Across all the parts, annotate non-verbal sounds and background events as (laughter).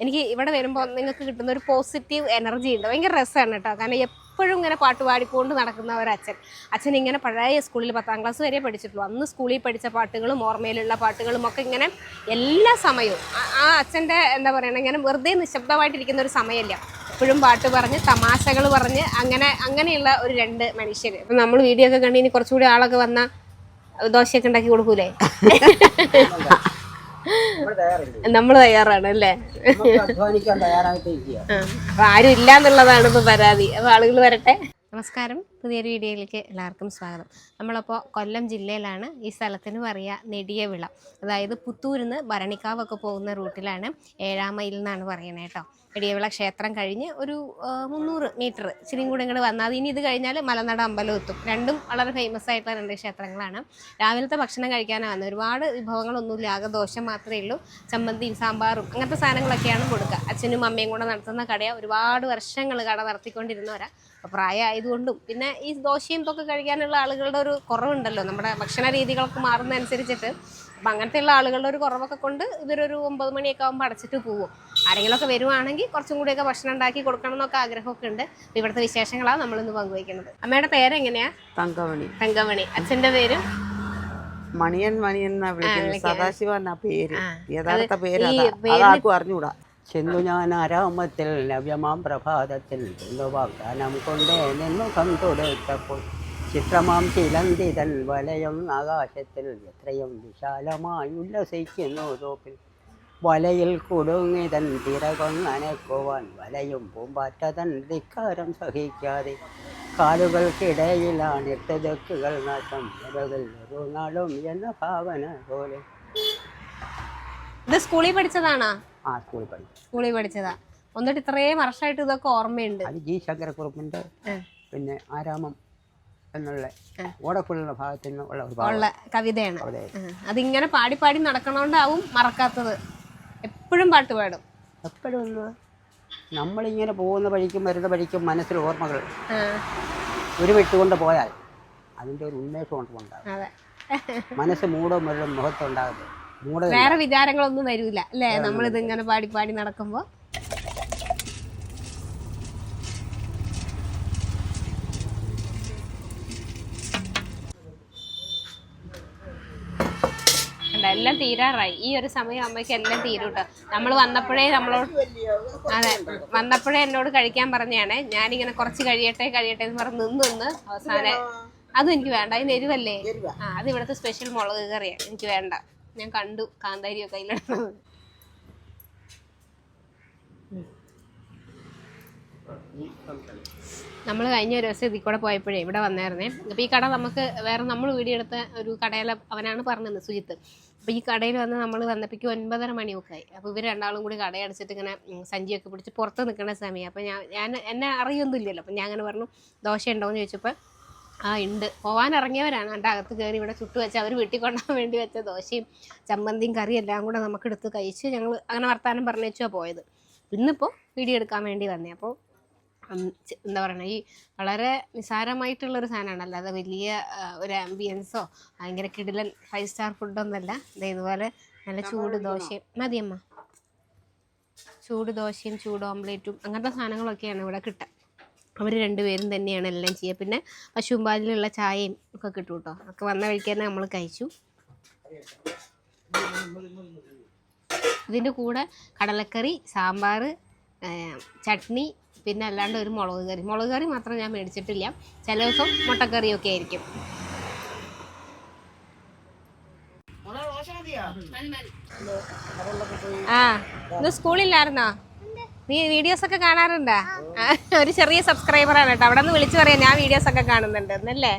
എനിക്ക് ഇവിടെ വരുമ്പോൾ നിങ്ങൾക്ക് കിട്ടുന്ന ഒരു പോസിറ്റീവ് എനർജി ഉണ്ട്. ഭയങ്കര രസമാണ് കേട്ടോ. കാരണം എപ്പോഴും ഇങ്ങനെ പാട്ട് പാടിക്കൊണ്ട് നടക്കുന്ന ഒരു അച്ഛൻ. അച്ഛൻ ഇങ്ങനെ പഴയ സ്കൂളിൽ പത്താം ക്ലാസ് വരെ പഠിച്ചിട്ടുള്ളൂ. അന്ന് സ്കൂളിൽ പഠിച്ച പാട്ടുകളും ഓർമ്മയിലുള്ള പാട്ടുകളും ഒക്കെ ഇങ്ങനെ എല്ലാ സമയവും ആ- അച്ഛന്റെ എന്താ പറയുക ഇങ്ങനെ വെറുതെ നിശബ്ദമായിട്ടിരിക്കുന്ന ഒരു സമയമല്ല. എപ്പോഴും പാട്ട് പറഞ്ഞ് തമാശകൾ പറഞ്ഞ് അങ്ങനെ അങ്ങനെയുള്ള ഒരു രണ്ട് മനുഷ്യർ ഇപ്പം നമ്മൾ വീഡിയോ ഒക്കെ കണ്ടിന് കുറച്ചുകൂടി ആളൊക്കെ വന്നാൽ ദോശയൊക്കെ ഉണ്ടാക്കി കൊടുക്കൂലേ? (laughs) നമ്മൾ തയ്യാറാണ് അല്ലേ? ആരും ഇല്ല എന്നുള്ളതാണ് ഇപ്പൊ പരാതി. അപ്പൊ ആളുകൾ വരട്ടെ. നമസ്കാരം. പുതിയൊരു വീഡിയോയിലേക്ക് എല്ലാവർക്കും സ്വാഗതം. നമ്മളപ്പോൾ കൊല്ലം ജില്ലയിലാണ് ഈ സ്ഥലത്തിന് പറയുക നെടിയവിള അതായത് പുത്തൂരിൽ നിന്ന് ഭരണിക്കാവൊക്കെ പോകുന്ന റൂട്ടിലാണ് ഏഴാം മൈൽ എന്നാണ് പറയുന്നത് കേട്ടോ. നെടിയവിള ക്ഷേത്രം കഴിഞ്ഞ് ഒരു മുന്നൂറ് മീറ്റർ ഇച്ചിരിയും കൂടെ ഇങ്ങോട്ട് വന്നാൽ ഇനി ഇത് കഴിഞ്ഞാൽ മലനട അമ്പലം എത്തും. രണ്ടും വളരെ ഫേമസ് ആയിട്ടുള്ള രണ്ട് ക്ഷേത്രങ്ങളാണ്. രാവിലത്തെ ഭക്ഷണം കഴിക്കാനാണ് ഒരുപാട് വിഭവങ്ങളൊന്നുമില്ല. ആകെ ദോശ മാത്രമേ ഉള്ളൂ. ചമ്മന്തിയും സാമ്പാറും അങ്ങനത്തെ സാധനങ്ങളൊക്കെയാണ് കൊടുക്കുക. അച്ഛനും അമ്മയും കൂടെ നടത്തുന്ന കടയാണ് ഒരുപാട് വർഷങ്ങൾ കട നടത്തിക്കൊണ്ടിരുന്നവരാ. അപ്പോൾ പ്രായമായതുകൊണ്ടും പിന്നെ ഈ ദോശയും ഇതൊക്കെ കഴിക്കാനുള്ള ആളുകളുടെ ഒരു കുറവുണ്ടല്ലോ. നമ്മുടെ ഭക്ഷണ രീതികളൊക്കെ മാറുന്നതനുസരിച്ചിട്ട്. അപ്പം അങ്ങനത്തെയുള്ള ആളുകളുടെ ഒരു കുറവൊക്കെ കൊണ്ട് ഇവരൊരു ഒമ്പത് മണിയൊക്കെ ആകുമ്പോൾ അടച്ചിട്ട് പോകും ആരെങ്കിലുമൊക്കെ വരുവാണെങ്കിൽ കുറച്ചും കൂടിയൊക്കെ ഭക്ഷണം ഉണ്ടാക്കി കൊടുക്കണം എന്നൊക്കെ ആഗ്രഹമൊക്കെ ഉണ്ട്. ഇവിടുത്തെ വിശേഷങ്ങളാണ് നമ്മളിന്ന് പങ്കുവയ്ക്കുന്നത്. അമ്മയുടെ പേരെങ്ങനെയാ? തങ്കമണി. തങ്കമണി. അച്ഛന്റെ പേര്? മണിയൻ മണിയൻ എന്നാ വിളിക്കുന്നത്. സദാശിവ എന്നാ പേര്. യഥാർത്ഥ പേര് അതാർക്കും അറിഞ്ഞൂടാ. ചെന്നു ഞാൻ ആരാമത്തിൽ നവ്യമാം പ്രഭാതത്തിൽ എന്നു വാഗ്ദാനം കൊണ്ടേ നിന്നുഖം തൊടുത്തപ്പോൾ ചിത്രമാം ചിലന്തിതൻ വലയം ആകാശത്തിൽ എത്രയും വിശാലമായി ഉല്ലസിക്കുന്നു തോപ്പിൽ. വലയിൽ കുടുങ്ങിതൻ തിരകൊന്നനക്കുവാൻ വലയും പൂമ്പാറ്റതൻ ധിക്കാരം സഹിക്കാതെ കാലുകൾക്കിടയിലാണ് എട്ട് ദിക്കുകൾ നാശം. ഇരകൾ ഒരു നാളും എന്ന ഭാവന പോലെ. ഇത് സ്കൂളിൽ പഠിച്ചതാണാ? ആ സ്കൂളിൽ പഠിച്ചു. സ്കൂളിൽ പഠിച്ചതാ. എന്നിട്ട് ഇത്രയും വർഷമായിട്ട് ഇതൊക്കെ ഓർമ്മയുണ്ട്. അത് ജി ശങ്കരക്കുറുപ്പിന്റെ. പിന്നെ ആരാമം എന്നുള്ള ഓടക്കുള്ള ഭാഗത്ത് ഉള്ള ഉള്ള കവിതയാണ്. അതിങ്ങനെ പാടി പാടി നടക്കണോണ്ടാവും മറക്കാത്തത്. എപ്പോഴും പാട്ട് പാടും. എപ്പോഴും നമ്മളിങ്ങനെ പോകുന്ന വഴിക്കും വരുന്ന വഴിക്കും മനസ്സിൽ ഓർമ്മകൾ ആ, ഒരു വെട്ടുകൊണ്ട് പോയാൽ അതിന്റെ ഒരു ഉന്മേഷം ഉണ്ടാകും മനസ്സ് മൂടും മുരളും മുഖത്തുണ്ടാകുന്നത് വേറെ വിചാരങ്ങളൊന്നും വരൂല അല്ലേ? നമ്മളിത് ഇങ്ങനെ പാടി പാടി നടക്കുമ്പോ. കണ്ടോ, എല്ലാം തീരാറായി. ഈ ഒരു സമയം അമ്മയ്ക്ക് എല്ലാം തീരും കേട്ടോ. നമ്മൾ വന്നപ്പോഴേ നമ്മളോട് അതെ വന്നപ്പോഴേ എന്നോട് കഴിക്കാൻ പറഞ്ഞാണ് ഞാനിങ്ങനെ കുറച്ച് കഴിയട്ടെ കഴിയട്ടെ എന്ന് പറഞ്ഞ് നിന്ന് നിന്ന് അവസാനം അതും എനിക്ക് വേണ്ട അതിന് എരിവല്ലേ? ആ അത് ഇവിടുത്തെ സ്പെഷ്യൽ മുളക് കറിയാണ്. എനിക്ക് വേണ്ട. ഞാൻ കണ്ടു കാന്താരിയൊക്കെ അതിലിടുന്നത് നമ്മൾ കഴിഞ്ഞ ഒരു ദിവസം ഇതിൽ കൂടെ പോയപ്പോഴേ ഇവിടെ വന്നായിരുന്നേ. അപ്പോൾ ഈ കട നമുക്ക് വേറെ നമ്മൾ വീടിയെടുത്ത ഒരു കടയിലെ അവനാണ് പറഞ്ഞത് സുജിത്ത്. അപ്പോൾ ഈ കടയിൽ വന്ന് നമ്മൾ വന്നപ്പോഴേക്ക് ഒൻപതര മണിയൊക്കെ ആയി അപ്പോൾ ഇവർ രണ്ടാളും കൂടി കടയടച്ചിട്ട് ഇങ്ങനെ സഞ്ചിയൊക്കെ പിടിച്ച് പുറത്ത് നിൽക്കുന്ന സമയം. അപ്പോൾ ഞാൻ ഞാൻ എന്നെ അറിയൊന്നുമില്ലല്ലോ. അപ്പോൾ ഞാൻ അങ്ങനെ പറഞ്ഞു ദോശ ഉണ്ടോയെന്ന് ചോദിച്ചപ്പോൾ ആ ഉണ്ട്. പോവാൻ ഇറങ്ങിയവരാണ് എന്റെ അകത്ത് കയറി ഇവിടെ ചുട്ടു വെച്ച് അവർ വീട്ടിൽ കൊണ്ടാൻ വേണ്ടി വെച്ച ദോശയും ചമ്മന്തിയും കറിയും എല്ലാം കൂടെ നമുക്ക് എടുത്ത് കഴിച്ച് ഞങ്ങൾ അങ്ങനെ വർത്താനം പറഞ്ഞേച്ചാണ് പോയത്. ഇന്നിപ്പോൾ വീഡിയോ എടുക്കാൻ വേണ്ടി വന്നേ. അപ്പോൾ എന്താ പറയുക ഈ വളരെ നിസാരമായിട്ടുള്ളൊരു സാധനമാണ്. അല്ലാതെ വലിയ ഒരു ആംബിയൻസോ ഭയങ്കര കിടിലൻ ഫൈവ് സ്റ്റാർ ഫുഡൊന്നുമല്ല ഇതുപോലെ നല്ല ചൂട് ദോശയും. മതിയമ്മ. ചൂട് ദോശയും ചൂട് ഓംലേറ്റും അങ്ങനത്തെ സാധനങ്ങളൊക്കെയാണ് ഇവിടെ കിട്ടുക അവർ രണ്ടുപേരും തന്നെയാണ് എല്ലാം ചെയ്യുക. പിന്നെ പശുമ്പാലിലുള്ള ചായയും ഒക്കെ കിട്ടും കേട്ടോ. ഒക്കെ വന്ന വഴിക്ക് തന്നെ നമ്മൾ കഴിച്ചു. ഇതിന്റെ കൂടെ കടലക്കറി സാമ്പാർ ചട്നി പിന്നെ അല്ലാണ്ട് ഒരു മുളക് കറി. മുളക് കറി മാത്രം ഞാൻ മേടിച്ചിട്ടില്ല. ചില ദിവസം മുട്ടക്കറിയൊക്കെ ആയിരിക്കും. ആ ഇന്ന് സ്കൂളില്ലായിരുന്നോ? നീ വീഡിയോസ് ഒക്കെ കാണാറുണ്ടോ? ഒരു ചെറിയ സബ്സ്ക്രൈബറാണ് കേട്ടോ. അവിടെ നിന്ന് വിളിച്ചു പറയാം ഞാൻ വീഡിയോസ് ഒക്കെ കാണുന്നുണ്ട് എന്നല്ലേ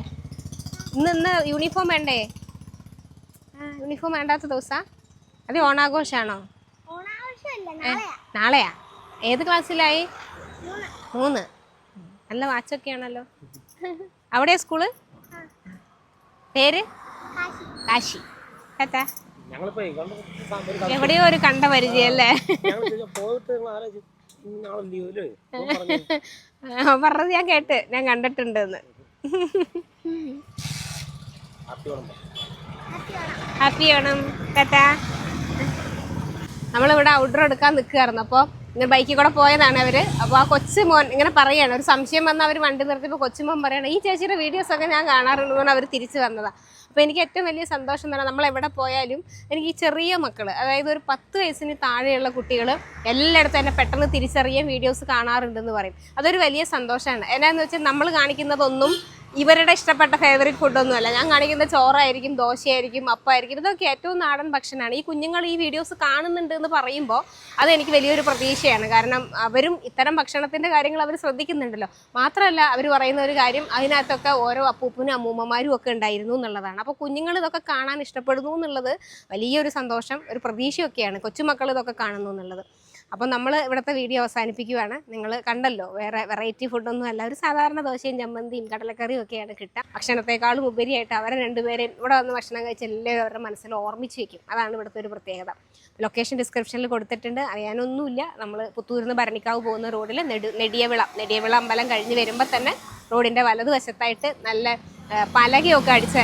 ഇന്ന് ഇന്ന് യൂണിഫോം വേണ്ടേ? ആ യൂണിഫോം വേണ്ടാത്ത ദിവസാ? അത് ഓണാഘോഷാണോ? നാളെയാ. ഏത് ക്ലാസ്സിലായി? മൂന്ന്. നല്ല വാച്ചൊക്കെ ആണല്ലോ. അവിടെ സ്കൂൾ? പേര്? കാശി. എവിടെയോ ഒരു കണ്ട പരിചയം അല്ലേ? പറഞ്ഞത് ഞാൻ കേട്ട് ഞാൻ കണ്ടിട്ടുണ്ട് ഹാപ്പി ഓണം ടാറ്റാ. നമ്മളിവിടെ ഔട്ട്ഡോർ എടുക്കാൻ നിൽക്കുകയായിരുന്നു. അപ്പോൾ ഇങ്ങനെ ബൈക്കിൽ കൂടെ പോയതാണ് അവർ. അപ്പോൾ ആ കൊച്ചു മോൻ ഇങ്ങനെ പറയാണ്. ഒരു സംശയം വന്നാൽ അവർ വണ്ടി നിർത്തിയപ്പോൾ കൊച്ചുമോൻ പറയണം ഈ ചേച്ചിയുടെ വീഡിയോസൊക്കെ ഞാൻ കാണാറുണ്ടെന്ന് അവർ തിരിച്ചു വന്നതാണ് അപ്പോൾ എനിക്ക് ഏറ്റവും വലിയ സന്തോഷം എന്ന് പറഞ്ഞാൽ നമ്മൾ എവിടെ പോയാലും എനിക്ക് ഈ ചെറിയ മക്കൾ അതായത് ഒരു പത്ത് വയസ്സിന് താഴെയുള്ള കുട്ടികൾ എല്ലായിടത്തും എന്നെ പെട്ടെന്ന് തിരിച്ചറിയാൻ വീഡിയോസ് കാണാറുണ്ടെന്ന് പറയും. അതൊരു വലിയ സന്തോഷമാണ്. എന്നാന്ന് വെച്ചാൽ നമ്മൾ കാണിക്കുന്നതൊന്നും ഇവരുടെ ഇഷ്ടപ്പെട്ട ഫേവറേറ്റ് ഫുഡൊന്നുമല്ല ഞാൻ കാണിക്കുന്ന ചോറായിരിക്കും ദോശയായിരിക്കും അപ്പമായിരിക്കും ഇതൊക്കെ ഏറ്റവും നാടൻ ഭക്ഷണമാണ്. ഈ കുഞ്ഞുങ്ങൾ ഈ വീഡിയോസ് കാണുന്നുണ്ട് എന്ന് പറയുമ്പോൾ അത് എനിക്ക് വലിയൊരു പ്രതീക്ഷയാണ്. കാരണം അവരും ഇത്തരം ഭക്ഷണത്തിന്റെ കാര്യങ്ങൾ അവർ ശ്രദ്ധിക്കുന്നുണ്ടല്ലോ. മാത്രമല്ല അവർ പറയുന്ന ഒരു കാര്യം അതിനകത്തൊക്കെ ഓരോ അപ്പൂപ്പനും അമ്മൂമ്മമാരും ഒക്കെ ഉണ്ടായിരുന്നു എന്നുള്ളതാണ്. അപ്പോൾ കുഞ്ഞുങ്ങൾ ഇതൊക്കെ കാണാൻ ഇഷ്ടപ്പെടുന്നു എന്നുള്ളത് വലിയൊരു സന്തോഷം ഒരു പ്രതീക്ഷയൊക്കെയാണ്. കൊച്ചുമക്കൾ ഇതൊക്കെ കാണുന്നു എന്നുള്ളത്. അപ്പോൾ നമ്മൾ ഇവിടുത്തെ വീഡിയോ അവസാനിപ്പിക്കുകയാണ് നിങ്ങൾ കണ്ടല്ലോ വേറെ വെറൈറ്റി ഫുഡൊന്നും അല്ല. ഒരു സാധാരണ ദോശയും ചമ്മന്തിയും കടലക്കറിയും ഒക്കെയാണ് കിട്ടുക. ഭക്ഷണത്തെക്കാളും ഉപരിയായിട്ട് അവരെ രണ്ടുപേരെയും ഇവിടെ വന്ന് ഭക്ഷണം കഴിച്ച് എല്ലാവരും അവരുടെ മനസ്സിൽ ഓർമ്മിച്ച് വെക്കും. അതാണ് ഇവിടുത്തെ ഒരു പ്രത്യേകത. ലൊക്കേഷൻ ഡിസ്ക്രിപ്ഷനിൽ കൊടുത്തിട്ടുണ്ട്. അറിയാനൊന്നുമില്ല. നമ്മൾ പുത്തൂരിൽ നിന്ന് ഭരണിക്കാവ് പോകുന്ന റോഡിൽ നെടു നെടിയവിള നെടിയവിള അമ്പലം കഴിഞ്ഞ് വരുമ്പോൾ തന്നെ റോഡിന്റെ വലതുവശത്തായിട്ട് നല്ല പലകയൊക്കെ അടിച്ച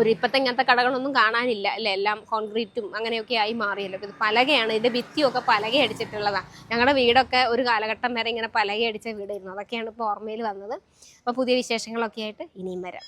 ഒരു ഇപ്പോഴത്തെ ഇങ്ങനത്തെ കടകളൊന്നും കാണാനില്ല അല്ലേ? എല്ലാം കോൺക്രീറ്റും അങ്ങനെയൊക്കെ ആയി മാറിയല്ലോ. ഇത് പലകയാണ്. ഇതിന്റെ ഭിത്തിയൊക്കെ പലക അടിച്ചിട്ടുള്ളതാണ് ഞങ്ങളുടെ വീടൊക്കെ ഒരു കാലഘട്ടം വരെ ഇങ്ങനെ പലക അടിച്ച വീടായിരുന്നു. അതൊക്കെയാണ് ഇപ്പോൾ ഓർമ്മയിൽ വന്നത്. അപ്പോൾ പുതിയ വിശേഷങ്ങളൊക്കെ ആയിട്ട് ഇനിയും വരാം.